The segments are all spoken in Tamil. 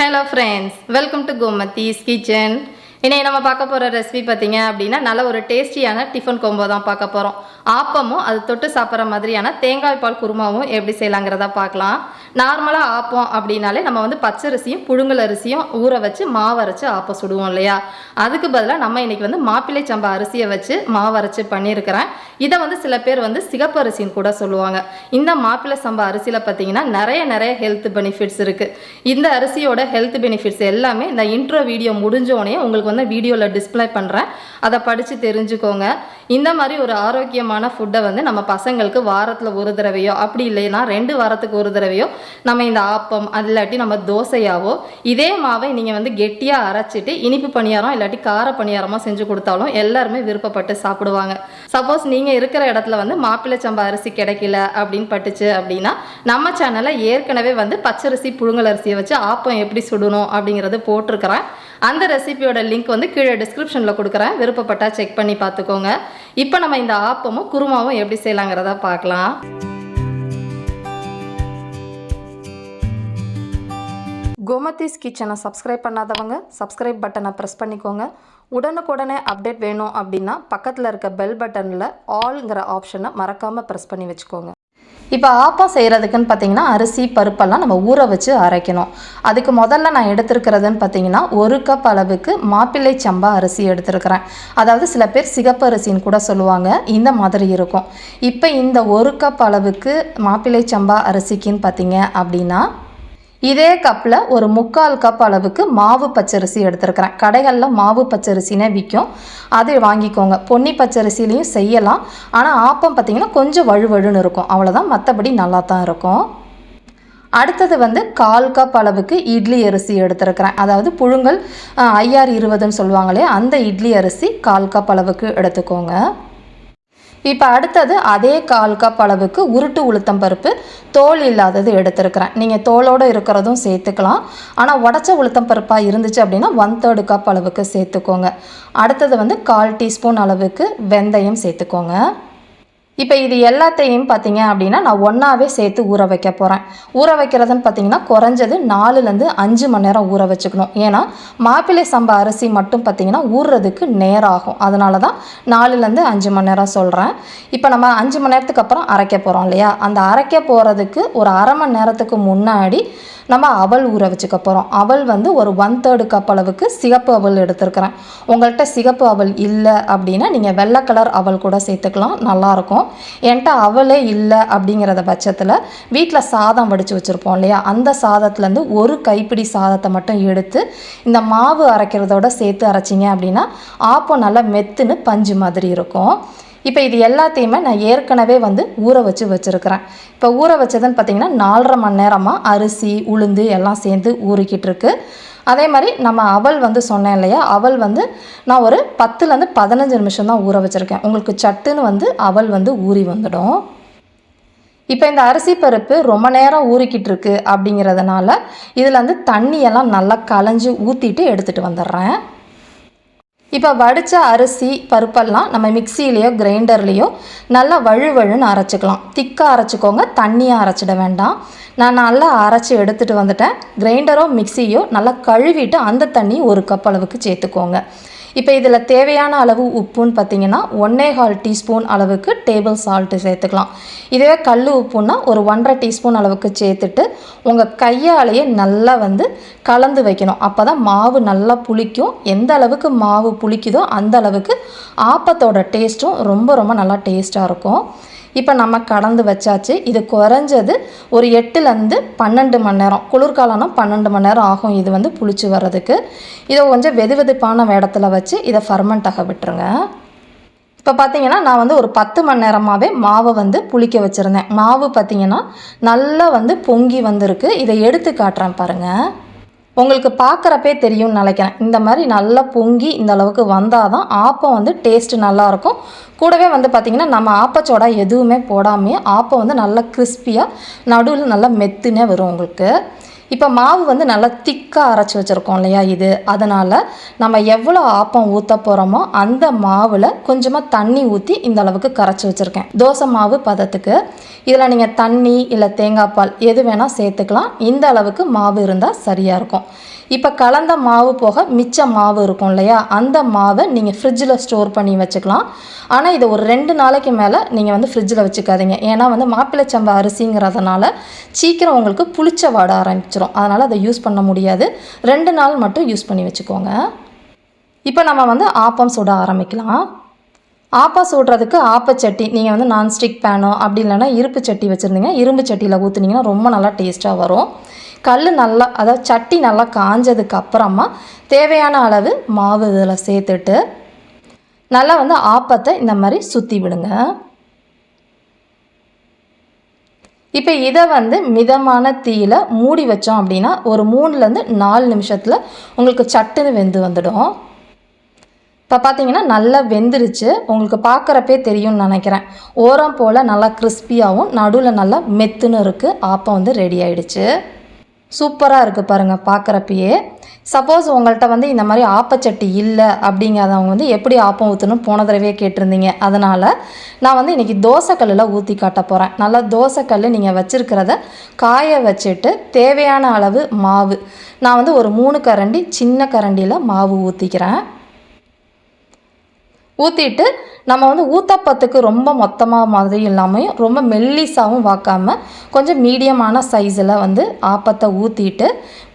Hello friends welcome to Gomathi's kitchen இன்னைக்கு நம்ம பார்க்க போகிற ரெசிபி பார்த்தீங்க அப்படின்னா நல்ல ஒரு டேஸ்டியான டிஃபன் கொம்போ தான் பார்க்க போகிறோம் ஆப்பமும் அது தொட்டு சாப்பிட்ற மாதிரியான தேங்காய் பால் குருமாவும் எப்படி செய்யலாங்கிறத பார்க்கலாம். நார்மலாக ஆப்பம் அப்படின்னாலே நம்ம வந்து பச்சரிசியும் புழுங்கல் அரிசியும் ஊற வச்சு மாவு ஆப்பம் சுடுவோம் இல்லையா? அதுக்கு பதிலாக நம்ம இன்றைக்கி வந்து மாப்பிள்ளை சம்பா அரிசியை வச்சு மாவு பண்ணியிருக்கிறேன். இதை வந்து சில பேர் வந்து சிகப்பு அரிசின்னு கூட சொல்லுவாங்க. இந்த மாப்பிள்ளை சம்பா அரிசியில் பார்த்தீங்கன்னா நிறைய நிறைய ஹெல்த் பெனிஃபிட்ஸ் இருக்குது இந்த அரிசியோட ஹெல்த் பெனிஃபிட்ஸ் எல்லாமே இந்த இன்ட்ரோ வீடியோ முடிஞ்சோடனே உங்களுக்கு வந்து வீடியோவில் டிஸ்ப்ளே பண்ணுறேன் அதை படித்து தெரிஞ்சுக்கோங்க. இந்த மாதிரி ஒரு ஆரோக்கியம் ஆரோக்கியமான ஃபுட்டை வந்து நம்ம பசங்களுக்கு வாரத்தில் ஒரு தடவையோ அப்படி இல்லைன்னா ரெண்டு வாரத்துக்கு ஒரு தடவையோ நம்ம இந்த ஆப்பம் அது இல்லாட்டி நம்ம தோசையாவோ இதே மாவை நீங்கள் வந்து கெட்டியாக அரைச்சிட்டு இனிப்பு பணியாரம் இல்லாட்டி கார பணியாரமாக செஞ்சு கொடுத்தாலும் எல்லாருமே விருப்பப்பட்டு சாப்பிடுவாங்க. சப்போஸ் நீங்கள் இருக்கிற இடத்துல வந்து மாப்பிள்ளை சம்பா அரிசி கிடைக்கல அப்படின்னு பட்டுச்சு அப்படின்னா நம்ம சேனலில் ஏற்கனவே வந்து பச்சரிசி புழுங்கல் அரிசியை வச்சு ஆப்பம் எப்படி சுடணும் அப்படிங்கிறது போட்டிருக்கிறேன். அந்த ரெசிபியோட லிங்க் வந்து கீழே டிஸ்கிரிப்ஷனில் கொடுக்குறேன். விருப்பப்பட்டா செக் பண்ணி பார்த்துக்கோங்க. இப்போ நம்ம இந்த ஆப்பமும் குருமாவும் எப்படி செய்யலாங்கிறத பார்க்கலாம். கோமதிஸ் கிச்சனை சப்ஸ்கிரைப் பண்ணாதவங்க சப்ஸ்கிரைப் பட்டனை ப்ரெஸ் பண்ணிக்கோங்க. உடனுக்குடனே அப்டேட் வேணும் அப்படின்னா பக்கத்தில் இருக்க பெல் பட்டனில் ஆல்ங்கிற ஆப்ஷனை மறக்காமல் ப்ரெஸ் பண்ணி வச்சுக்கோங்க. இப்போ ஆப்பம் செய்கிறதுக்குன்னு பார்த்தீங்கன்னா அரிசி பருப்பெல்லாம் நம்ம ஊற வச்சு அரைக்கணும். அதுக்கு முதல்ல நான் எடுத்திருக்கிறதுன்னு பார்த்தீங்கன்னா ஒரு கப் அளவுக்கு மாப்பிள்ளை சம்பா அரிசி எடுத்திருக்கிறேன். அதாவது சில பேர் சிகப்பு அரிசின்னு கூட சொல்லுவாங்க. இந்த மாதிரி இருக்கும். இப்போ இந்த ஒரு கப் அளவுக்கு மாப்பிள்ளை சம்பா அரிசிக்குன்னு பார்த்தீங்க அப்படின்னா இதே கப்பில் ஒரு முக்கால் கப் அளவுக்கு மாவு பச்சரிசி எடுத்துருக்கிறேன். கடைகளில் மாவு பச்சரிசினே விற்கும் அதை வாங்கிக்கோங்க. பொன்னி பச்சரிசிலையும் செய்யலாம். ஆனால் ஆப்பம் பார்த்திங்கன்னா கொஞ்சம் வழுவழுன்னு இருக்கும். அவ்வளோதான் மற்றபடி நல்லா தான் இருக்கும். அடுத்தது வந்து கால் கப் அளவுக்கு இட்லி அரிசி எடுத்திருக்கிறேன். அதாவது புழுங்கல் ஐஆர் இருபதுன்னு சொல்லுவாங்களே அந்த இட்லி அரிசி கால் கப் அளவுக்கு எடுத்துக்கோங்க. இப்போ அடுத்தது அதே கால் கப் அளவுக்கு உருட்டு உளுத்தம் பருப்பு. தோல் இல்லாதது எடுத்திருக்கிறேன். நீங்கள் தோலோடு இருக்கிறதும் சேர்த்துக்கலாம். ஆனால் உடச்ச உளுத்தம் பருப்பாக இருந்துச்சு அப்படின்னா ஒன் தேர்டு கப் அளவுக்கு சேர்த்துக்கோங்க. அடுத்தது வந்து கால் டீஸ்பூன் அளவுக்கு வெந்தயம் சேர்த்துக்கோங்க. இப்போ இது எல்லாத்தையும் பார்த்தீங்க அப்படின்னா நான் ஒன்றாவே சேர்த்து ஊற வைக்க போகிறேன் ஊற வைக்கிறதுன்னு பார்த்தீங்கன்னா குறைஞ்சது நாலுலேருந்து அஞ்சு மணி நேரம் ஊற வச்சுக்கணும். ஏன்னா மாப்பிள்ளை சம்பா அரிசி மட்டும் பார்த்தீங்கன்னா ஊறுறதுக்கு நேரம் ஆகும் அதனால தான் நாலுலேருந்து அஞ்சு மணி நேரம் சொல்கிறேன் இப்போ நம்ம அஞ்சு மணி நேரத்துக்கு அப்புறம் அரைக்க போகிறோம் இல்லையா? அந்த அரைக்க போகிறதுக்கு ஒரு அரை மணி நேரத்துக்கு முன்னாடி நம்ம அவல் ஊற வச்சுக்க போகிறோம் அவல் வந்து ஒரு ஒன் தேர்டு கப் அளவுக்கு சிகப்பு அவல் எடுத்துருக்கிறேன். உங்கள்கிட்ட சிகப்பு அவல் இல்லை அப்படின்னா நீங்கள் வெள்ளை கலர் அவல் கூட சேர்த்துக்கலாம். நல்லாயிருக்கும் என்கிட்ட அவலே இல்லை அப்படிங்கிறத பட்சத்தில் வீட்டில் சாதம் வடித்து வச்சுருப்போம் இல்லையா? அந்த சாதத்துலேருந்து ஒரு கைப்பிடி சாதத்தை மட்டும் எடுத்து இந்த மாவு அரைக்கிறதோட சேர்த்து அரைச்சிங்க அப்படின்னா ஆப்பம் நல்லா மெத்துன்னு பஞ்சு மாதிரி இருக்கும். இப்போ இது எல்லாத்தையுமே நான் ஏற்கனவே வந்து ஊற வச்சு வச்சுருக்கிறேன். இப்போ ஊற வச்சதுன்னு பார்த்தீங்கன்னா நாலரை மணி நேரமாக அரிசி உளுந்து எல்லாம் சேர்ந்து ஊறிக்கிட்டு இருக்கு. அதே மாதிரி நம்ம அவல் வந்து சொன்னேன் இல்லையா அவல் வந்து நான் ஒரு பத்துலேருந்து பதினஞ்சு நிமிஷம் தான் ஊற வச்சுருக்கேன். உங்களுக்கு சட்டுன்னு வந்து அவல் வந்து ஊறி வந்துடும். இப்போ இந்த அரிசி பருப்பு ரொம்ப நேரம் ஊறிக்கிட்டு இருக்கு அப்படிங்கிறதுனால இதில் வந்து தண்ணியெல்லாம் நல்லா களைஞ்சி ஊற்றிட்டு எடுத்துகிட்டு வந்துடுறேன். இப்போ வடித்த அரிசி பருப்பெல்லாம் நம்ம மிக்சிலேயோ கிரைண்டர்லேயோ நல்லா வழுவழுன்னு அரைச்சிக்கலாம். திக்காக அரைச்சிக்கோங்க தண்ணியாக அரைச்சிட வேண்டாம். நான் நல்லா அரைச்சி எடுத்துகிட்டு வந்துட்டேன். கிரைண்டரோ மிக்சியோ நல்லா கழுவிட்டு அந்த தண்ணி ஒரு கப் அளவுக்கு சேர்த்துக்கோங்க. இப்போ இதில் தேவையான அளவு உப்புன்னு பார்த்தீங்கன்னா ஒன்னே கால் டீஸ்பூன் அளவுக்கு டேபிள் சால்ட்டு சேர்த்துக்கலாம். இதுவே கல் உப்புன்னா ஒரு ஒன்றரை டீஸ்பூன் அளவுக்கு சேர்த்துட்டு உங்கள் கையாலேயே நல்லா வந்து கலந்து வைக்கணும். அப்போ தான் மாவு நல்லா புளிக்கும். எந்த அளவுக்கு மாவு புளிக்குதோ அந்த அளவுக்கு ஆப்பத்தோட டேஸ்ட்டும் ரொம்ப ரொம்ப நல்லா டேஸ்ட்டாக இருக்கும். இப்போ நம்ம கடந்து வச்சாச்சு. இது குறைஞ்சது ஒரு எட்டுலேருந்து பன்னெண்டு மணி நேரம். குளிர்காலம்னா பன்னெண்டு மணி நேரம் ஆகும். இது வந்து புளிச்சு வர்றதுக்கு. இதை கொஞ்சம் வெது வெதுப்பான இடத்துல வச்சு இதை ஃபர்மெண்ட் ஆக விட்டுருங்க. இப்போ பார்த்தீங்கன்னா நான் வந்து ஒரு பத்து மணி நேரமாகவே மாவை வந்து புளிக்க வச்சுருந்தேன். மாவு பார்த்தீங்கன்னா நல்லா வந்து பொங்கி வந்திருக்கு. இதை எடுத்து காட்டுறேன் பாருங்கள் உங்களுக்கு பார்க்குறப்பே தெரியும்னு நினைக்கிறேன். இந்த மாதிரி நல்லா பொங்கி இந்த அளவுக்கு வந்தால் தான் ஆப்பம் வந்து டேஸ்ட்டு நல்லாயிருக்கும். கூடவே வந்து பார்த்திங்கன்னா நம்ம ஆப்பச்சோடா எதுவுமே போடாமையே ஆப்பம் வந்து நல்லா கிறிஸ்பியாக நடுவில் நல்லா மெத்துனே வரும் உங்களுக்கு. இப்போ மாவு வந்து நல்லா திக்காக அரைச்சி வச்சுருக்கோம் இல்லையா இது? அதனால் நம்ம எவ்வளோ ஆப்பம் ஊற்ற போகிறோமோ அந்த மாவில் கொஞ்சமாக தண்ணி ஊற்றி இந்த அளவுக்கு கரைச்சி வச்சுருக்கேன். தோசை மாவு பதத்துக்கு. இதில் நீங்கள் தண்ணி இல்லை தேங்காய் பால் எது வேணால் சேர்த்துக்கலாம். இந்த அளவுக்கு மாவு இருந்தால் சரியாக இருக்கும். இப்போ கலந்த மாவு போக மிச்ச மாவு இருக்கும் இல்லையா? அந்த மாவை நீங்கள் ஃப்ரிட்ஜில் ஸ்டோர் பண்ணி வச்சுக்கலாம். ஆனால் இதை ஒரு ரெண்டு நாளைக்கு மேலே நீங்கள் வந்து ஃப்ரிட்ஜில் வச்சுக்காதீங்க. ஏன்னா வந்து மாப்பிள்ளைச்சம்பா அரிசிங்கிறதுனால சீக்கிரம் உங்களுக்கு புளிச்ச வாட ஆரம்பிச்சிடும் அதனால் அதை யூஸ் பண்ண முடியாது. ரெண்டு நாள் மட்டும் யூஸ் பண்ணி வச்சுக்கோங்க. இப்போ நம்ம வந்து ஆப்பம் சுட ஆரம்பிக்கலாம். ஆப்பா சுடுறதுக்கு ஆப்பச்சட்டி நீங்கள் வந்து நான்ஸ்டிக் பேனோ அப்படி இல்லைன்னா இருப்பு சட்டி வச்சுருந்தீங்க. இரும்பு சட்டியில் ஊற்றுனீங்கன்னா ரொம்ப நல்லா டேஸ்ட்டாக வரும். கல் நல்லா அதாவது சட்டி நல்லா காஞ்சதுக்கு அப்புறமா தேவையான அளவு மாவு இதில் சேர்த்துட்டு நல்லா வந்து ஆப்பத்தை இந்த மாதிரி சுற்றி விடுங்க. இப்போ இதை வந்து மிதமான தீயில் மூடி வச்சோம் அப்படின்னா ஒரு மூணுலேருந்து நாலு நிமிஷத்தில் உங்களுக்கு சட்டுன்னு வெந்து வந்துடும். இப்போ பார்த்தீங்கன்னா நல்லா வெந்துருச்சு. உங்களுக்கு பார்க்குறப்பே தெரியும்னு நினைக்கிறேன். ஓரம் போல் நல்லா கிறிஸ்பியாகவும் நடுவில் நல்லா மெத்துன்னு இருக்குது ஆப்பம் வந்து ரெடி ஆயிடுச்சு. சூப்பராக இருக்குது பாருங்கள் பார்க்குறப்பயே சப்போஸ் உங்கள்கிட்ட வந்து இந்த மாதிரி ஆப்பச்சட்டி இல்லை அப்படிங்கிறதவங்க வந்து எப்படி ஆப்பம் ஊற்றணும் போன தடவையே கேட்டிருந்தீங்க. அதனால் நான் வந்து இன்றைக்கி தோசைக்கல்லில் ஊற்றி காட்ட போகிறேன் நல்லா தோசைக்கல் நீங்கள் வச்சுருக்கிறத காய வச்சுட்டு தேவையான அளவு மாவு. நான் வந்து ஒரு மூணு கரண்டி சின்ன கரண்டியில் மாவு ஊற்றிக்கிறேன் ஊற்றிட்டு நம்ம வந்து ஊத்தப்பத்துக்கு ரொம்ப மொத்தமாக மாதிரி இல்லாமையும் ரொம்ப மெல்லிஸாகவும் வாக்காமல் கொஞ்சம் மீடியமான சைஸில் வந்து ஆப்பத்தை ஊற்றிட்டு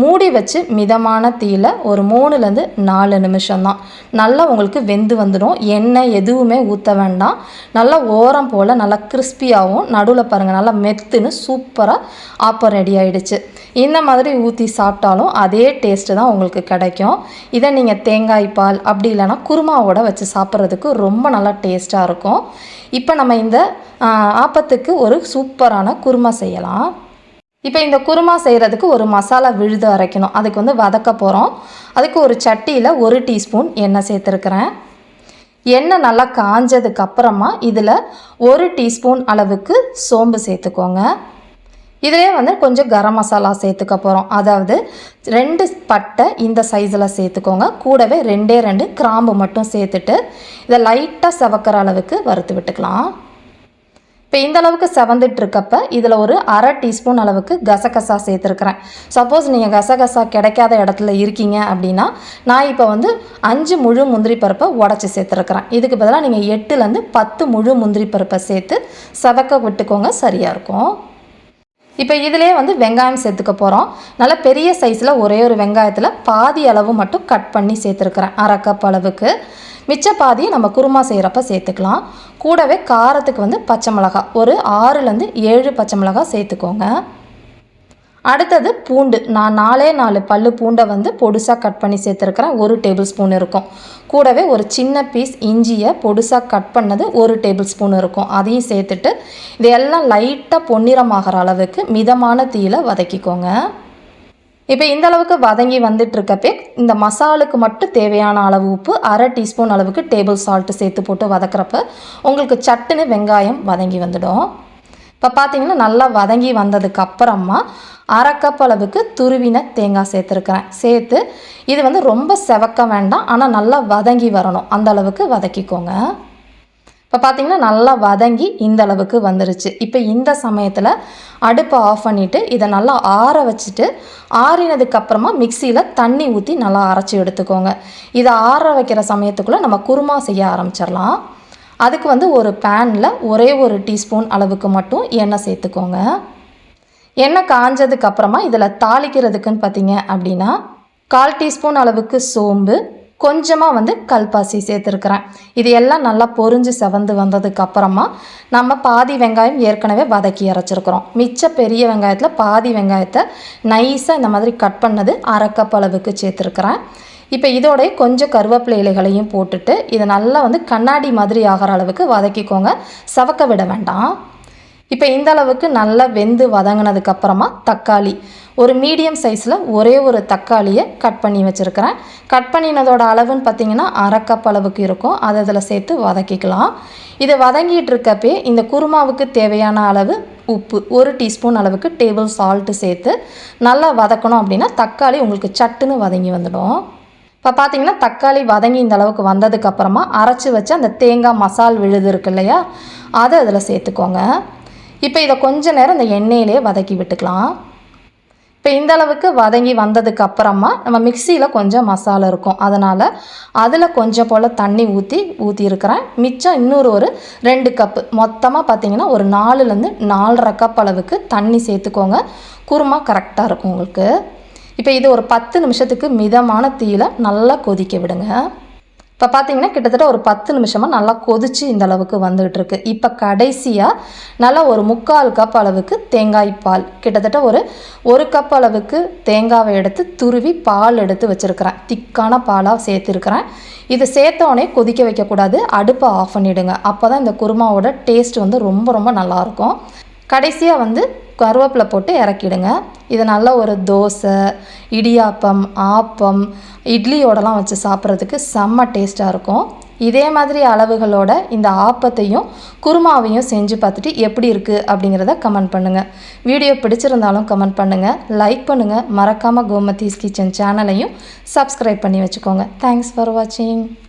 மூடி வச்சு மிதமான தீயில ஒரு மூணுலேருந்து நாலு நிமிஷம் தான். நல்லா உங்களுக்கு வெந்து வந்துடும். எண்ணெய் எதுவுமே ஊற்ற வேண்டாம். நல்லா ஓரம் போல் நல்லா கிறிஸ்பியாகவும் நடுவில் பாருங்கள் நல்லா மெத்துன்னு சூப்பராக ஆப்பம் ரெடி ஆகிடுச்சு இந்த மாதிரி ஊற்றி சாப்பிட்டாலும் அதே டேஸ்ட்டு தான் உங்களுக்கு கிடைக்கும். இதை நீங்கள் தேங்காய் பால் அப்படி இல்லைன்னா குருமாவோட வச்சு சாப்பிட்றது சாப்பிட்றதுக்கு ரொம்ப நல்லா டேஸ்ட்டாக இருக்கும். இப்போ நம்ம இந்த ஆப்பத்துக்கு ஒரு சூப்பரான குருமா செய்யலாம். இப்போ இந்த குருமா செய்கிறதுக்கு ஒரு மசாலா விழுது அரைக்கணும். அதுக்கு வந்து வதக்க போகிறோம் அதுக்கு ஒரு சட்டியில் ஒரு டீஸ்பூன் எண்ணெய் சேர்த்துருக்குறேன். எண்ணெய் நல்லா காஞ்சதுக்கு அப்புறமா இதில் ஒரு டீஸ்பூன் அளவுக்கு சோம்பு சேர்த்துக்கோங்க. இதிலே வந்து கொஞ்சம் கரம் மசாலா சேர்த்துக்க போகிறோம் அதாவது ரெண்டு பட்டை இந்த சைஸில் சேர்த்துக்கோங்க. கூடவே ரெண்டே ரெண்டு கிராம்பு மட்டும் சேர்த்துட்டு இதை லைட்டாக செவக்கிற அளவுக்கு வறுத்து விட்டுக்கலாம். இப்போ இந்த அளவுக்கு செவந்துட்டு இருக்கப்ப இதில் ஒரு அரை டீஸ்பூன் அளவுக்கு கசகசா சேர்த்துருக்குறேன். சப்போஸ் நீங்கள் கசகசா கிடைக்காத இடத்துல இருக்கீங்க அப்படின்னா நான் இப்போ வந்து அஞ்சு முழு முந்திரி பருப்பை உடச்சி சேர்த்துருக்குறேன். இதுக்கு பதிலாக நீங்கள் எட்டுலேருந்து பத்து முழு முந்திரி பருப்பை சேர்த்து செவக்க விட்டுக்கோங்க. சரியாக இருக்கும். இப்போ இதிலே வந்து வெங்காயம் சேர்த்துக்க போகிறோம் நல்ல பெரிய சைஸில் ஒரே ஒரு வெங்காயத்தில் பாதி அளவு மட்டும் கட் பண்ணி சேர்த்துருக்குறேன். அரை கப் அளவுக்கு. மிச்ச பாதியை நம்ம குருமா செய்கிறப்ப சேர்த்துக்கலாம். கூடவே காரத்துக்கு வந்து பச்சை மிளகாய். ஒரு ஆறுலேருந்து ஏழு பச்சை மிளகாய் சேர்த்துக்கோங்க. அடுத்தது பூண்டு. நான் நாலே நாலு பல்லு பூண்டை வந்து பொடுசாக கட் பண்ணி சேர்த்துருக்குறேன். ஒரு டேபிள் ஸ்பூன் இருக்கும். கூடவே ஒரு சின்ன பீஸ் இஞ்சியை பொடுசாக கட் பண்ணது ஒரு டேபிள் ஸ்பூன் இருக்கும். அதையும் சேர்த்துட்டு இதையெல்லாம் லைட்டாக பொன்னிறமாகிற அளவுக்கு மிதமான தீயில் வதக்கிக்கோங்க. இப்போ இந்த அளவுக்கு வதங்கி வந்துட்டுருக்கப்பே இந்த மசாலுக்கு மட்டும் தேவையான அளவு உப்பு அரை டீஸ்பூன் அளவுக்கு டேபிள் சால்ட்டு சேர்த்து போட்டு வதக்கிறப்ப உங்களுக்கு சட்டுன்னு வெங்காயம் வதங்கி வந்துடும். இப்போ பார்த்தீங்கன்னா நல்லா வதங்கி வந்ததுக்கு அப்புறமா அரை கப் அளவுக்கு துருவின தேங்காய் சேர்த்துருக்குறேன். சேர்த்து இது வந்து ரொம்ப செவக்க வேண்டாம். ஆனால் நல்லா வதங்கி வரணும். அந்த அளவுக்கு வதக்கிக்கோங்க. இப்போ பார்த்தீங்கன்னா நல்லா வதங்கி இந்த அளவுக்கு வந்துருச்சு. இப்போ இந்த சமயத்தில் அடுப்பை ஆஃப் பண்ணிவிட்டு இதை நல்லா ஆற வச்சுட்டு ஆறினதுக்கப்புறமா மிக்சியில் தண்ணி ஊற்றி நல்லா அரைச்சி எடுத்துக்கோங்க. இதை ஆற வைக்கிற சமயத்துக்குள்ளே நம்ம குருமா செய்ய ஆரம்பிச்சிடலாம். அதுக்கு வந்து ஒரு பேனில் ஒரே ஒரு டீஸ்பூன் அளவுக்கு மட்டும் எண்ணெய் சேர்த்துக்கோங்க. எண்ணெய் காஞ்சதுக்கப்புறமா இதில் தாளிக்கிறதுக்குன்னு பார்த்தீங்க அப்படின்னா கால் டீஸ்பூன் அளவுக்கு சோம்பு கொஞ்சமாக வந்து கல்பாசி சேர்த்துருக்குறேன். இது எல்லாம் நல்லா பொரிஞ்சு செவந்து வந்ததுக்கப்புறமா நம்ம பாதி வெங்காயம் ஏற்கனவே வதக்கி அரைச்சிருக்கிறோம். மிச்ச பெரிய வெங்காயத்தில் பாதி வெங்காயத்தை நைஸாக இந்த மாதிரி கட் பண்ணது அரைக்கப்பளவுக்கு அளவுக்கு சேர்த்துருக்குறேன். இப்போ இதோட கொஞ்சம் கருவேப்பிலை இலைகளையும் போட்டுட்டு இதை நல்லா வந்து கண்ணாடி மாதிரி ஆகிற அளவுக்கு வதக்கிக்கோங்க. சவக்க விட வேண்டாம். இப்போ இந்த அளவுக்கு நல்லா வெந்து வதங்கினதுக்கப்புறமா தக்காளி. ஒரு மீடியம் சைஸில் ஒரே ஒரு தக்காளியை கட் பண்ணி வச்சுருக்கிறேன். கட் பண்ணினதோட அளவுன்னு பார்த்தீங்கன்னா அரை கப் அளவுக்கு இருக்கும். அதை இதில் சேர்த்து வதக்கிக்கலாம். இதை வதங்கிட்டு இருக்கப்பே இந்த குருமாவுக்கு தேவையான அளவு உப்பு ஒரு டீஸ்பூன் அளவுக்கு டேபிள் சால்ட்டு சேர்த்து நல்லா வதக்கணும் அப்படின்னா தக்காளி உங்களுக்கு சட்டுன்னு வதங்கி வந்துடும். இப்போ பார்த்தீங்கன்னா தக்காளி வதங்கி இந்த அளவுக்கு வந்ததுக்கப்புறமா அரைச்சி வச்சு அந்த தேங்காய் மசால் விழுது இருக்கு இல்லையா? அதை அதில் சேர்த்துக்கோங்க. இப்போ இதை கொஞ்ச நேரம் இந்த எண்ணெயிலே வதக்கி விட்டுக்கலாம். இப்போ இந்த அளவுக்கு வதங்கி வந்ததுக்கு அப்புறமா நம்ம மிக்சியில் கொஞ்சம் மசாலா இருக்கும். அதனால் அதில் கொஞ்சம் போல் தண்ணி ஊற்றி ஊற்றியிருக்கிறேன் மிச்சம் இன்னொரு ஒரு ரெண்டு கப்பு மொத்தமாக பார்த்தீங்கன்னா ஒரு நாலுலேருந்து நாலரை கப் அளவுக்கு தண்ணி சேர்த்துக்கோங்க. குருமா கரெக்டாக இருக்கும் உங்களுக்கு. இப்போ இது ஒரு பத்து நிமிஷத்துக்கு மிதமான தீயில் நல்லா கொதிக்க விடுங்க. இப்போ பார்த்தீங்கன்னா கிட்டத்தட்ட ஒரு பத்து நிமிஷமாக நல்லா கொதிச்சு இந்த அளவுக்கு வந்துகிட்டு இருக்கு. இப்போ கடைசியாக நல்லா ஒரு முக்கால் கப் அளவுக்கு தேங்காய் பால் கிட்டத்தட்ட ஒரு ஒரு கப் அளவுக்கு தேங்காவை எடுத்து துருவி பால் எடுத்து வச்சுருக்கிறேன். திக்கான பாலாக சேர்த்துருக்கிறேன். இது சேர்த்தோடனே கொதிக்க வைக்கக்கூடாது. அடுப்பை ஆஃப் பண்ணிவிடுங்க அப்போ தான் இந்த குருமாவோட டேஸ்ட் வந்து ரொம்ப ரொம்ப நல்லாயிருக்கும் கடைசியாக வந்து கருவேப்பிலை போட்டு இறக்கிடுங்க. இது நல்ல ஒரு தோசை இடியாப்பம் ஆப்பம் இட்லியோடலாம் வச்சு சாப்பிட்றதுக்கு செம்ம டேஸ்ட்டாக இருக்கும். இதே மாதிரி அளவுகளோட இந்த ஆப்பத்தையும் குருமாவையும் செஞ்சு பார்த்துட்டு எப்படி இருக்குது அப்படிங்கிறத கமெண்ட் பண்ணுங்கள் வீடியோ பிடிச்சிருந்தாலும் கமெண்ட் பண்ணுங்கள் லைக் பண்ணுங்கள் மறக்காமல் கோமதீஸ் கிச்சன் சேனலையும் சப்ஸ்கிரைப் பண்ணி வச்சுக்கோங்க. தேங்க்ஸ் ஃபார் வாட்சிங்